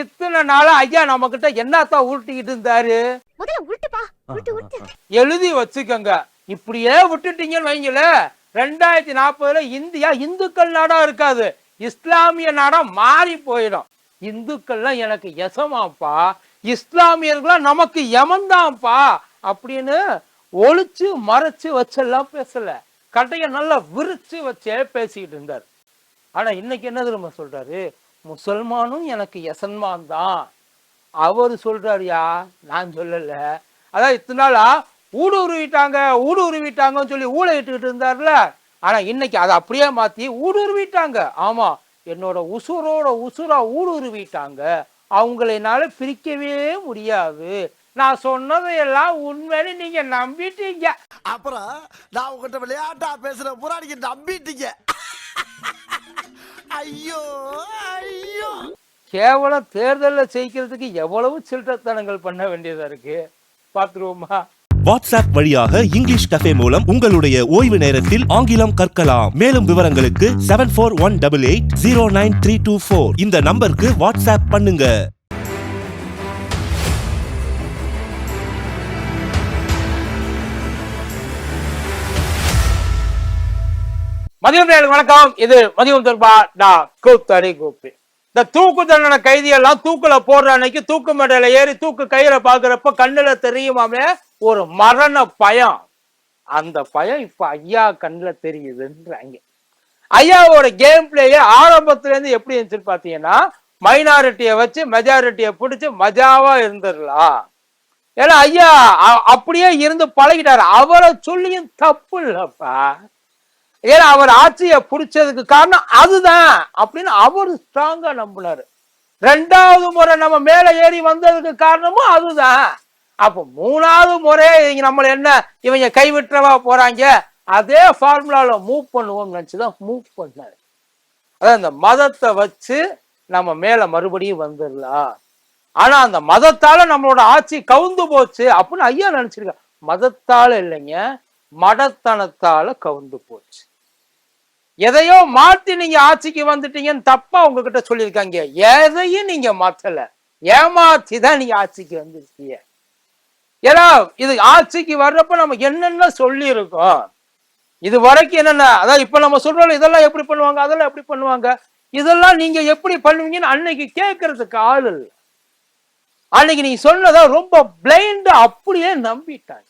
இத்தனை நாளா ஐயா நம்ம கிட்ட என்னத்தான் உருட்டிக்கிட்டு இருந்தாரு? எழுதி வச்சுக்கோங்க. இப்படியே விட்டுட்டீங்கன்னு வைங்களேன் ரெண்டாயிரத்தி நாற்பதுல இந்தியா இந்துக்கள் நாடா இருக்காது. இஸ்லாமிய நாடா மாறி போயிடும். இந்துக்கள்லாம் எனக்கு எசமாப்பா. இஸ்லாமியர்கள்லாம் நமக்கு யமன்தான்ப்பா அப்படின்னு ஒளிச்சு மறைச்சு வச்செல்லாம் பேசல. கட்டைய நல்லா விரிச்சு வச்சே பேசிக்கிட்டு இருந்தார். ஆனா இன்னைக்கு என்ன தெரியுமா சொல்றாரு? முசல்மானும் எனக்கு எசன்மான் தான். அவர் சொல்றாருயா? நான் சொல்லல. அதான் இத்தனை நாளா ஊடு உருவிட்டாங்க ஊடு உருவிட்டாங்கன்னு சொல்லி ஊழ இட்டுக்கிட்டு இருந்தார்ல. ஆனா இன்னைக்கு அதை அப்படியே மாத்தி ஊடு உருவிட்டாங்க. ஆமா என்னோட உசுரோட உசுரா ஊடு உருவிட்டாங்க. அவங்கள என்னால பிரிக்கவே முடியாது. நான் சொன்னதையெல்லாம் உண்மைன்னு நீங்க நம்பிட்டீங்க. அப்புறம் நான் உங்ககிட்ட விளையாட்டா பேசுற புறாடிக்கு நம்பிட்டீங்க. ஐயோ ஐயோ. கேவலம் தேர்தலில் ஜெயிக்கிறதுக்கு எவ்வளவு சில்லறத்தனங்கள் பண்ண வேண்டியதா இருக்கு? பார்த்துருவோமா வாட்ஸ்அப் வழியாக இங்கிலீஷ் கஃபே மூலம் உங்களுடைய ஓய்வு நேரத்தில் ஆங்கிலம் கற்கலாம். மேலும் விவரங்களுக்கு seven four one double eight zero nine three two four இந்த நம்பருக்கு வாட்ஸ்அப் பண்ணுங்க. மதியம் வணக்கம். இது மதியம் தொடர்பா நான் கூத்தடி கூப்பி. இந்த தூக்கு தண்டனை கைதியெல்லாம் தூக்குல போடுற அன்னைக்கு தூக்கு மேடையில ஏறி தூக்கு கையில பாக்குறப்ப கண்ணுல தெரியுமாமே? ஒரு மரண பயம். அந்த பயம் இப்ப ஐயா கண்ணுல தெரியுதுன்றாங்க. ஐயாவோட கேம் பிளேயே ஆரம்பத்துல இருந்து எப்படி இருந்துச்சு பாத்தீங்கன்னா மைனாரிட்டியை வச்சு மெஜாரிட்டியை பிடிச்சு மஜாவா இருந்துடலாம். ஏன்னா ஐயா அ- அப்படியே இருந்து பழகிட்டாரு. அவரை சொல்லியும் தப்பு இல்லப்பா. ஏன்னா அவர் ஆட்சியை பிடிச்சதுக்கு காரணம் அதுதான் அப்படின்னு அவர் ஸ்ட்ராங்கா நம்பினாரு. ரெண்டாவது முறை நம்ம மேல ஏறி வந்ததுக்கு காரணமும் அதுதான். அப்ப மூணாவது முறை இங்க நம்மள என்ன இவங்க கைவிட்டுறவா போறாங்க? அதே ஃபார்முலால மூவ் பண்ணுவோம்னு நினைச்சுதான் மூவ் பண்ணாரு. அதான் இந்த மதத்தை வச்சு நம்ம மேல மறுபடியும் வந்துடலாம். ஆனா அந்த மதத்தால நம்மளோட ஆட்சி கவுந்து போச்சு அப்படின்னு ஐயா நினைச்சிருக்க மதத்தால இல்லைங்க மடத்தனத்தால கவுந்து போச்சு. எதையோ மாத்தி நீங்க ஆட்சிக்கு வந்துட்டீங்கன்னு தப்பா உங்ககிட்ட சொல்லியிருக்காங்க. எதையும் நீங்க மாத்தல. ஏமாத்தி தான் நீங்க ஆட்சிக்கு வந்துருக்கீங்க. ஏன்னா இது ஆட்சிக்கு வர்றப்ப நம்ம என்னென்ன சொல்லியிருக்கோம்? இது வரைக்கும் என்னென்ன அதான் இப்ப நம்ம சொல்றோம் இதெல்லாம் எப்படி பண்ணுவாங்க அதெல்லாம் எப்படி பண்ணுவாங்க? இதெல்லாம் நீங்க எப்படி பண்ணுவீங்கன்னு அன்னைக்கு கேட்கறதுக்கு ஆள் இல்லை. அன்னைக்கு நீங்க சொன்னதை ரொம்ப பிளைண்டா அப்படியே நம்பிட்டாங்க.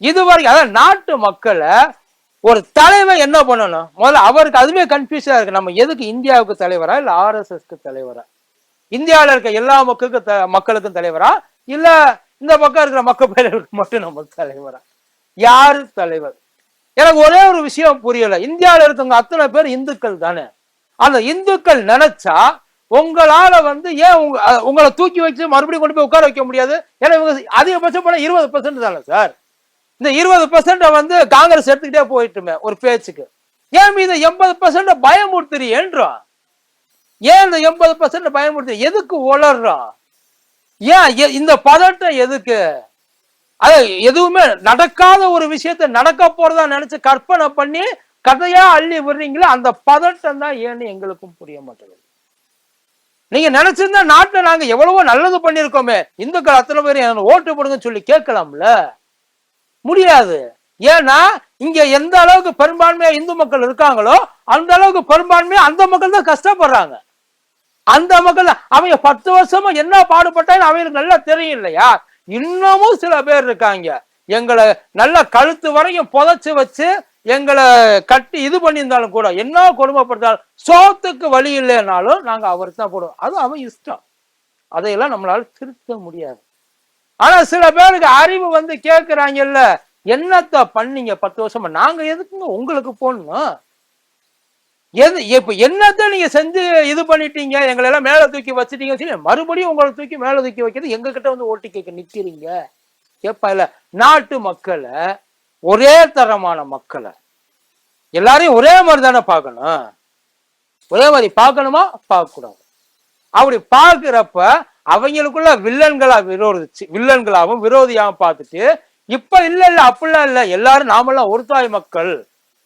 இதுவரைக்கும் அதான் நாட்டு மக்களை ஒரு தலைவர் என்ன பண்ணணும்? முதல்ல அவருக்கு அதுவே கன்ஃபியூஸா இருக்கு. நம்ம எதுக்கு இந்தியாவுக்கு தலைவரா இல்ல ஆர்எஸ்எஸ்க்கு தலைவரா? இந்தியாவில் இருக்க எல்லா மக்களுக்கும் த- மக்களுக்கும் தலைவரா? இல்ல இந்த பக்கம் இருக்கிற மக்கள் பேரர்களுக்கு மட்டும் நம்ம தலைவரா? யாரு தலைவர்? எனக்கு ஒரே ஒரு விஷயம் புரியல. இந்தியாவில் இருக்கவங்க அத்தனை பேர் இந்துக்கள் தானே? அந்த இந்துக்கள் நினைச்சா உங்களால வந்து ஏன் உங்க உங்களை தூக்கி வச்சு மறுபடியும் கொண்டு போய் உட்கார வைக்க முடியாது? ஏன்னா இவங்க அதிகபட்சம் போனா இருபது பர்சன்ட் தானே சார்? இந்த இருபது பர்சன்ட் வந்து காங்கிரஸ் எடுத்துக்கிட்டே போயிட்டுமே ஒரு பேச்சுக்கு. ஏன் மீது எண்பது பர்சன்ட் பயமுறுத்துறீன்றோம் ஏன் இந்த எண்பது பர்சன்ட் பயமுறுத்து எதுக்கு உளர்றோம் ஏன் எ- இந்த பதட்டம் எதுக்கு? அது எதுவுமே நடக்காத ஒரு விஷயத்த நடக்க போறதா நினைச்சு கற்பனை பண்ணி கதையா அள்ளி விடுறீங்களா அந்த பதட்டம் தான் ஏன்னு எங்களுக்கும் புரிய மாட்டேங்குது. நீங்க நினைச்சிருந்தா நாட்டை நாங்க எவ்வளவோ நல்லது பண்ணிருக்கோமே இந்துக்கள் அத்தனை பேர் எனக்கு ஓட்டு போடுங்கன்னு சொல்லி கேட்கலாம்ல? முடியாது. ஏன்னா இங்க எந்த அளவுக்கு பெரும்பான்மையா இந்து மக்கள் இருக்காங்களோ அந்த அளவுக்கு பெரும்பான்மையா அந்த மக்கள் தான் கஷ்டப்படுறாங்க. அந்த மக்கள் அவங்க பத்து வருஷமா என்ன பாடுபட்டாங்க அவங்களுக்கு நல்லா தெரியும் இல்லையா இன்னமும் சில பேர் இருக்காங்க. எங்களை நல்ல கழுத்து வரைக்கும் புதைச்சு வச்சு எங்களை கட்டி இது பண்ணியிருந்தாலும் கூட என்ன கொடுமைப்படுத்தாலும் சோத்துக்கு வழி இல்லைனாலும் நாங்கள் அவருக்கு தான் போடுவோம். அது அவன் இஷ்டம். அதையெல்லாம் நம்மளால திருத்த முடியாது. ஆனா சில பேருக்கு அறிவு வந்து கேட்கிறாங்கல்ல என்னத்த பண்ணீங்க பத்து வருஷமா? நாங்க எதுக்குங்க உங்களுக்கு போடணும் எது இப்ப என்னத்த நீங்க செஞ்சு இது பண்ணிட்டீங்க? எங்களை எல்லாம் மேல தூக்கி வச்சுட்டீங்க சொல்லி மறுபடியும் உங்களை தூக்கி மேல தூக்கி வைக்கிறது எங்க கிட்ட வந்து ஓட்டு கேட்க நிக்கிறீங்க? கேப்பா இல்ல நாட்டு மக்களை ஒரே தரமான மக்களை. எல்லாரையும் ஒரே மாதிரி தானே பார்க்கணும். ஒரே மாதிரி பார்க்கணுமா? பார்க்க கூடாது அப்படி பார்க்குறப்ப அவங்களுக்குள்ள வில்லன்களா விரோதிச்சு வில்லன்களாவும் விரோதியாகவும் பார்த்துட்டு இப்ப இல்ல இல்ல அப்படிலாம் இல்ல. எல்லாரும் நாமெல்லாம் ஒருத்தாய் மக்கள்.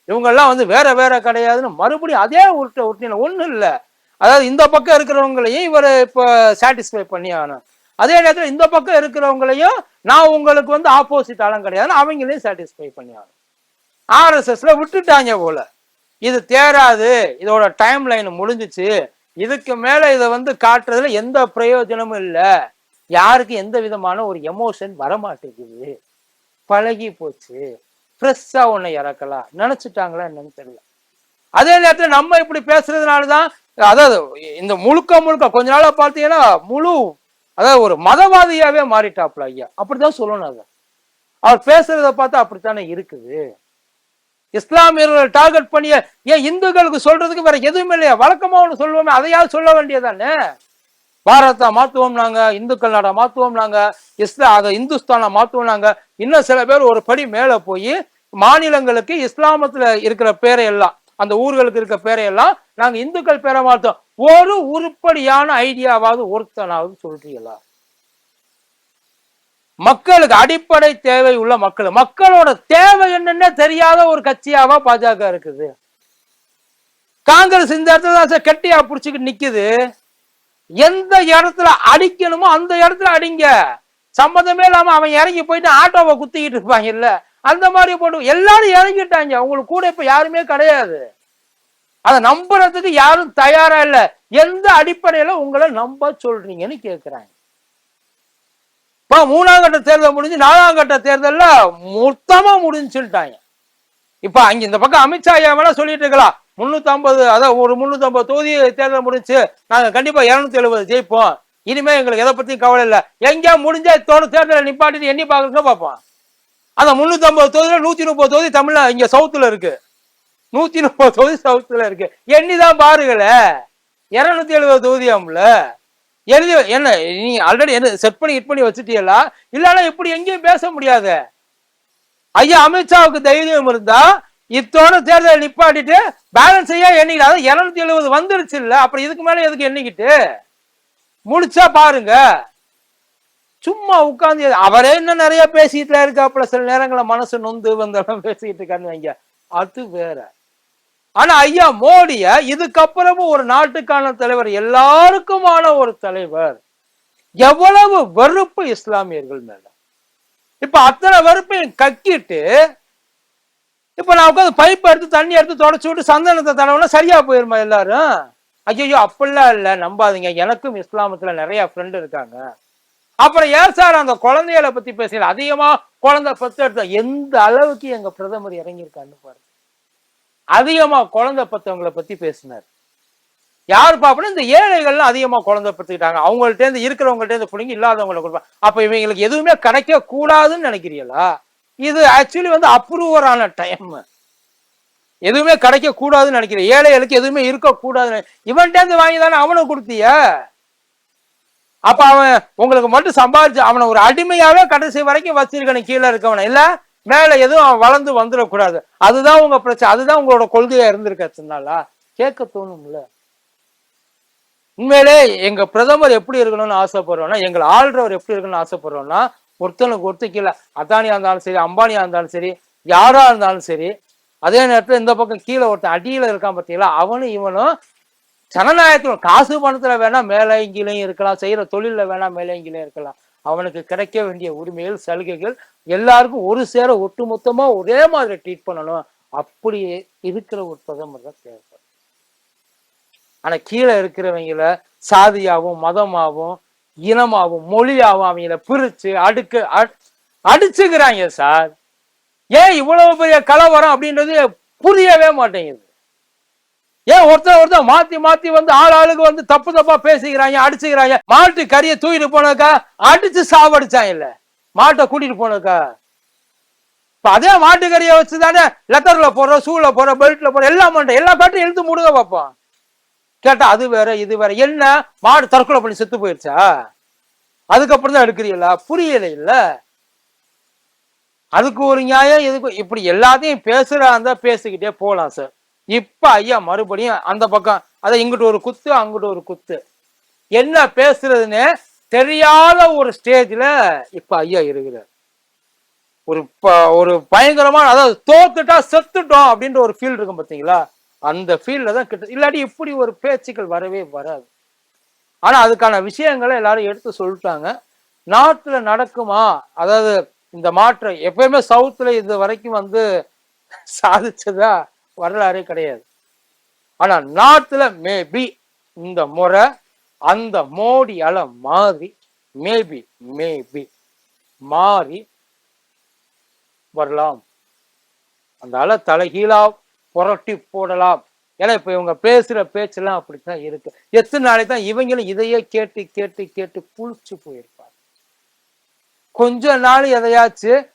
இவங்கெல்லாம் வந்து வேற வேற கிடையாதுன்னு மறுபடியும் அதே உருட்ட உருட்டின ஒண்ணும் இல்லை. அதாவது இந்த பக்கம் இருக்கிறவங்களையும் இவர் இப்போ சாட்டிஸ்ஃபை பண்ணி ஆனும் அதே நேரத்தில் இந்த பக்கம் இருக்கிறவங்களையும் நான் உங்களுக்கு வந்து ஆப்போசிட் ஆளும் கிடையாதுன்னு அவங்களையும் சாட்டிஸ்ஃபை பண்ணி ஆகணும். ஆர்எஸ்எஸ்ல விட்டுட்டாங்க போல. இது தேராது. இதோட டைம் லைன் முடிஞ்சிச்சு. இதுக்கு மேல இதை வந்து காட்டுறதுல எந்த பிரயோஜனமும் இல்லை. யாருக்கு எந்த விதமான ஒரு எமோஷன் வரமாட்டேங்குது. பழகி போச்சு. ஃப்ரெஷ்ஷா உன்னை இறக்கலாம். நினைச்சிட்டாங்களா என்னன்னு தெரியல. அதே நேரத்தில் நம்ம இப்படி பேசுறதுனால தான் அதாவது இந்த முழுக்க முழுக்க கொஞ்ச நாளா பார்த்தீங்கன்னா முழு அதாவது ஒரு மதவாதியாவே மாறிட்டாப்ல ஐயா. அப்படிதான் சொல்லணும் அதை. அவர் பேசுறத பார்த்தா அப்படித்தானே இருக்குது. இஸ்லாமியர்களை டார்கெட் பண்ணிய ஏன் இந்துக்களுக்கு சொல்றதுக்கு வேற எதுவுமே இல்லையா? வழக்கமா ஒன்று சொல்லுவோமே அதையாவது சொல்ல வேண்டியதானே பாரதா மாத்துவோம் நாங்க இந்துக்கள் நாடா மாத்துவோம் நாங்க இஸ்லா அதை இந்துஸ்தானா மாத்துவோம் நாங்க. இன்னும் சில பேர் ஒரு படி மேல போய் மாநிலங்களுக்கு இஸ்லாமத்துல இருக்கிற பேரை எல்லாம் அந்த ஊர்களுக்கு இருக்க பேரை எல்லாம் நாங்க இந்துக்கள் பேரை மாத்தோம் ஒரு உருப்படியான ஐடியாவாவது ஒருத்தனாவது சொல்றீங்களா? மக்களுக்கு அடிப்படை தேவை உள்ள மக்கள். மக்களோட தேவை என்னன்னே தெரியாத ஒரு கட்சியாவா பாஜக இருக்குது. காங்கிரஸ் இந்த இடத்துல தான் கெட்டியா புடிச்சுக்கிட்டு நிக்குது. எந்த இடத்துல அடிக்கணுமோ அந்த இடத்துல அடிங்க. சம்மந்தமே இல்லாம அவன் இறங்கி போயிட்டு ஆட்டோவை குத்திக்கிட்டு இருப்பாங்க இல்ல. அந்த மாதிரி போட்டு எல்லாரும் இறங்கிட்டாங்க. அவங்களுக்கு கூட இப்ப யாருமே கிடையாது. அதை நம்புறதுக்கு யாரும் தயாரா இல்ல. எந்த அடிப்படையில உங்களை நம்ப சொல்றீங்கன்னு கேக்குறாங்க. இப்போ மூணாம் கட்ட தேர்தல் முடிஞ்சு நாலாம் கட்ட தேர்தலில் மொத்தமாக முடிஞ்சுட்டாங்க இப்போ அங்கே இந்த பக்கம் அமித்ஷா ஐயா வேணா சொல்லிட்டு இருக்கலாம். முந்நூற்றம்பது ஐம்பது அதான் ஒரு முந்நூற்றம்பது ஐம்பது தொகுதி தேர்தல் முடிஞ்சு நாங்கள் கண்டிப்பாக இரநூத்தி எழுபது ஜெயிப்போம். இனிமேல் எங்களுக்கு எதை பற்றியும் கவலை இல்லை. எங்கேயா முடிஞ்சா தோணு தேர்தலை நிப்பாட்டிட்டு எண்ணி பார்க்குறதுக்கு பார்ப்போம். அந்த முந்நூற்றம்பது ஐம்பது நூற்றி முப்பது தொகுதி தமிழ்ல இங்கே சவுத்தில் இருக்குது நூற்றி முப்பது தொகுதி சவுத்தில் இருக்குது எண்ணி தான் பாருங்களே. இரநூத்தி எழுபது தொகுதியாம்ல எழுதி என்ன நீ ஆல்ரெடி என்ன செட் பண்ணி ஹிட் பண்ணி வச்சுட்டீங்களா இல்லைன்னா இப்படி எங்கேயும் பேச முடியாது. ஐயா அமித்ஷாவுக்கு தைரியம் இருந்தா இத்தோட தேர்தல் நிப்பாட்டிட்டு பேலன்ஸ் ஐயா எண்ணிக்கிட்டு அதான் இருநூத்தி எழுபது வந்துருச்சு இல்ல அப்புறம் இதுக்கு மேல எதுக்கு எண்ணிக்கிட்டு? முடிச்சா பாருங்க. சும்மா உட்காந்து அவரே இன்னும் நிறைய பேசிட்டு இருக்காப்புல சில நேரங்களில் மனசு நொந்து வந்தெல்லாம் பேசிட்டு இருக்கான்னு வைங்க. அது வேற. ஆனா ஐயா மோடிய இதுக்கப்புறமும் ஒரு நாட்டுக்கான தலைவர் எல்லாருக்குமான ஒரு தலைவர். எவ்வளவு வெறுப்பு இஸ்லாமியர்கள் மேல. இப்ப அத்தனை வெறுப்பையும் கக்கிட்டு இப்ப நான் உட்காந்து பைப் எடுத்து தண்ணி எடுத்து தொடச்சு விட்டு சந்தனத்தை தடவைனா சரியா போயிருமா எல்லாரும்? ஐயோ அப்படிலாம் இல்ல நம்பாதீங்க. எனக்கும் இஸ்லாமத்துல நிறைய ஃப்ரெண்ட் இருக்காங்க. அப்புறம் ஏன் சார் அந்த குழந்தைகளை பத்தி பேசல அதிகமா குழந்தை பத்து எடுத்த எந்த அளவுக்கு எங்க பிரதமர் இறங்கியிருக்கான்னு பாருங்க. அதிகமா குழந்தை பத்தவங்களை பத்தி பேசினார். யார் பாப்பனா இந்த ஏழைகள்லாம் அதிகமா குழந்தை பத்துக்கிட்டாங்க அவங்கள்ட்ட இருந்து இருக்கிறவங்கள்ட்ட இருந்து பிடிங்கி இல்லாதவங்களை கொடுப்பாங்க அப்ப இவங்களுக்கு எதுவுமே கிடைக்க கூடாதுன்னு நினைக்கிறீங்களா? இது ஆக்சுவலி வந்து அப்ரூவரான டைம் எதுவுமே கிடைக்க கூடாதுன்னு நினைக்கிறேன் ஏழைகளுக்கு எதுவுமே இருக்க கூடாதுன்னு இவன்கிட்ட இருந்து வாங்கி தானே அவனுக்கு கொடுத்திய? அப்ப அவன் உங்களுக்கு மட்டும் சம்பாதிச்சு அவனை ஒரு அடிமையாவே கடைசி வரைக்கும் வச்சிருக்கணும் கீழே இருக்கவனை. இல்ல மேல எதுவும் அவன் வளர்ந்து வந்துடக்கூடாது. அதுதான் உங்க பிரச்சனை. அதுதான் உங்களோட கொள்கையா இருந்திருக்கச்சுனாலா கேட்க தோணும்ல? உண்மையிலே எங்க பிரதமர் எப்படி இருக்கணும்னு ஆசைப்படுறோம்னா எங்களை ஆள்றவர் எப்படி இருக்கணும்னு ஆசைப்படுறோம்னா ஒருத்தனுக்கு ஒருத்தர் கீழே அதானியா இருந்தாலும் சரி அம்பானியா இருந்தாலும் சரி யாரா இருந்தாலும் சரி அதே நேரத்துல இந்த பக்கம் கீழே ஒருத்தன் அடியில இருக்கான் பார்த்தீங்களா? அவனும் இவனும் ஜனநாயகத்தில் காசு பணத்துல வேணா மேலே இங்கிலையும் இருக்கலாம் செய்யற தொழில்ல வேணா மேலே இங்கிலையும் இருக்கலாம். அவனுக்கு கிடைக்க வேண்டிய உரிமைகள் சலுகைகள் எல்லாருக்கும் ஒரு சேர ஒட்டுமொத்தமா ஒரே மாதிரி ட்ரீட் பண்ணணும். அப்படி இருக்கிற ஒரு பிரதமர் தான் தேவைப்படும் ஆனா கீழே இருக்கிறவங்கள சாதியாகவும் மதமாகவும் இனமாகவும் மொழியாகவும் அவங்கள பிரிச்சு அடுக்கு அ- அடிச்சுக்கிறாங்க சார். ஏன் இவ்வளவு பெரிய கலவரம் அப்படின்றது புரியவே மாட்டேங்குது. ஏன் ஒருத்தர் ஒருத்தர் மாத்தி மாத்தி வந்து ஆள் ஆளுக்கு வந்து தப்பு தப்பா பேசிக்கிறாங்க அடிச்சுக்கிறாங்க. மாட்டு கறியை தூக்கிட்டு போனக்கா அடிச்சு சாவடிச்சாங்க இல்ல. மாட்டை கூட்டிட்டு போனக்கா இப்ப அதே மாட்டு கறியை வச்சு தானே லெத்தர்ல போடுற ஷூல போற பெல்ட்ல போற எல்லாம் பண்ற எல்லா பேட்டையும் இழுத்து முடுக பார்ப்போம். கேட்டா அது வேற இது வேற. என்ன? மாடு தற்கொலை பண்ணி செத்து போயிடுச்சா அதுக்கப்புறம் தான் எடுக்கிறீங்களா? புரியல இல்ல. அதுக்கு ஒரு நியாயம் இதுக்கு இப்படி எல்லாத்தையும் பேசுறா இருந்தா பேசிக்கிட்டே போகலாம் சார். இப்ப ஐயா மறுபடியும் அந்த பக்கம். அதை இங்கிட்டு ஒரு குத்து அங்கிட்டு ஒரு குத்து. என்ன பேசுறதுன்னு தெரியாத ஒரு ஸ்டேஜ்ல இப்ப ஐயா இருக்கிறார். ஒரு ப- ஒரு பயங்கரமான அதாவது தோத்துட்டா செத்துட்டோம் அப்படின்ற ஒரு ஃபீல் இருக்கும் பார்த்தீங்களா அந்த ஃபீல்டில் தான் கிட்ட இல்லாட்டி இப்படி ஒரு பேச்சுக்கள் வரவே வராது. ஆனா அதுக்கான விஷயங்களை எல்லாரும் எடுத்து சொல்லிட்டாங்க. நாட்டுல நடக்குமா? அதாவது இந்த மாற்றம் எப்பயுமே சவுத்துல இது வரைக்கும் வந்து சாதிச்சதா? வரலாறே கிடையாது. ஆனா நாட்டுல மேபி இந்த முறை அந்த மோடி அல மாறி மேபி மேபி மாறி வரலாம். அந்த அலை தலைகீழா புரட்டி போடலாம். ஏன்னா இப்ப இவங்க பேசுற பேச்செல்லாம் அப்படித்தான் இருக்கு. எத்தனை நாளைக்கு தான் இவங்களும் இதையே கேட்டு கேட்டு கேட்டு புளிச்சு போயிருப்பாங்க. கொஞ்ச நாள் எதையாச்சும்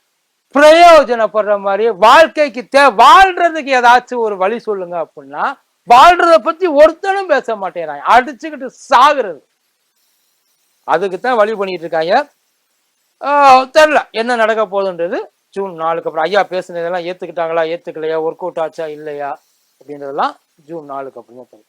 பிரயோஜனப்படுற மாதிரி வாழ்க்கைக்கு தே வாழ்றதுக்கு ஏதாச்சும் ஒரு வழி சொல்லுங்க அப்படின்னா வாழ்றத பத்தி ஒருத்தனும் பேச மாட்டேங்கிறாங்க. அடிச்சுக்கிட்டு சாகுறது. அதுக்கு தான் வழி பண்ணிட்டு இருக்காங்க. தெரில என்ன நடக்க போகுதுன்றது ஜூன் நாலுக்கு அப்புறம். ஐயா பேசுனதெல்லாம் ஏத்துக்கிட்டாங்களா ஏத்துக்கலையா ஒர்க் அவுட் ஆச்சா இல்லையா அப்படின்றதெல்லாம் ஜூன் நாலுக்கு அப்புறமா தெரியும்